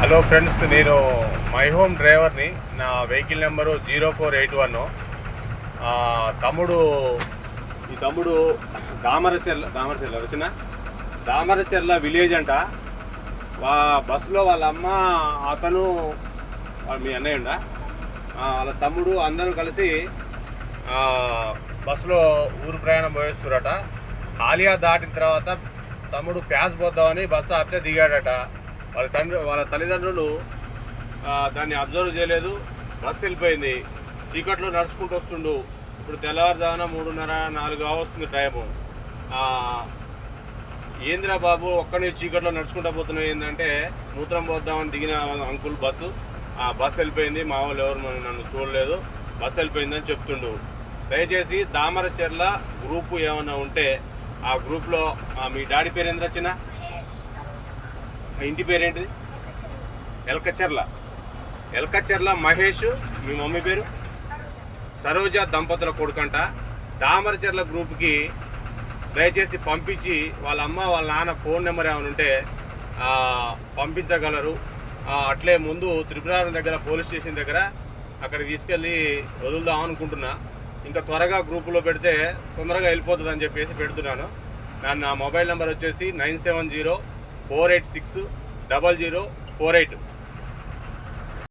Hello friends నేను my home డ్రైవర్ని నా vehicle number zero four eight one తమ్ముడు ఈ తమ్ముడు దామరచెర్ల దామరచెర్ల వచ్చిన దామరచెర్ల విలేజ్ అంట. వా బస్సులో వాళ్ళ అమ్మ అతను మీ అన్నయ్య ఉండా? వాళ్ళ తమ్ముడు అందరూ కలిసి బస్సులో ఊరు ప్రయాణం పోయేస్తురట. ఆలియా దాటిన తర్వాత తమ్ముడు ప్యాస్ పోద్దామని బస్సు అట్లే దిగాడట. వాళ్ళ తండ్రి వాళ్ళ తల్లిదండ్రులు దాన్ని అబ్జర్వ్ చేయలేదు. బస్సు వెళ్ళిపోయింది. చీకట్లో నడుచుకుంటూ వస్తుండు. ఇప్పుడు తెల్లవారుజామున మూడున్నర నాలుగు వస్తుంది టైము. ఏందిరా ఏంద్రా బాబు ఒక్కని చీకట్లో నడుచుకుంటూ పోతున్నావు ఏంటంటే మూత్రం పోద్దామని దిగిన అంకుల్ బస్సు. ఆ బస్సు వెళ్ళిపోయింది. మా వాళ్ళు ఎవరు నన్ను చూడలేదు. బస్సు వెళ్ళిపోయిందని చెప్తుండు. దయచేసి దామరచెర్ల గ్రూపు ఏమైనా ఉంటే ఆ గ్రూప్లో మీ డాడీ పేరు ఏంద్ర వచ్చిన ఇంటి పేరేంటిది? ఎల్కచర్ల. ఎల్కచర్ల మహేష్ మీ మమ్మీ పేరు? సరోజ దంపతుల కొడుకంట. దామరచెర్ల గ్రూప్కి దయచేసి పంపించి వాళ్ళ అమ్మ వాళ్ళ నాన్న ఫోన్ నెంబర్ ఏమైనా ఉంటే పంపించగలరు. అట్లే ముందు త్రిపురారం దగ్గర పోలీస్ స్టేషన్ దగ్గర అక్కడికి తీసుకెళ్ళి వదులుదాం అనుకుంటున్నా. ఇంకా త్వరగా గ్రూపులో పెడితే తొందరగా వెళ్ళిపోతుంది అని చెప్పేసి పెడుతున్నాను. నా మొబైల్ నెంబర్ వచ్చేసి nine seven zero four eight six double zero four eight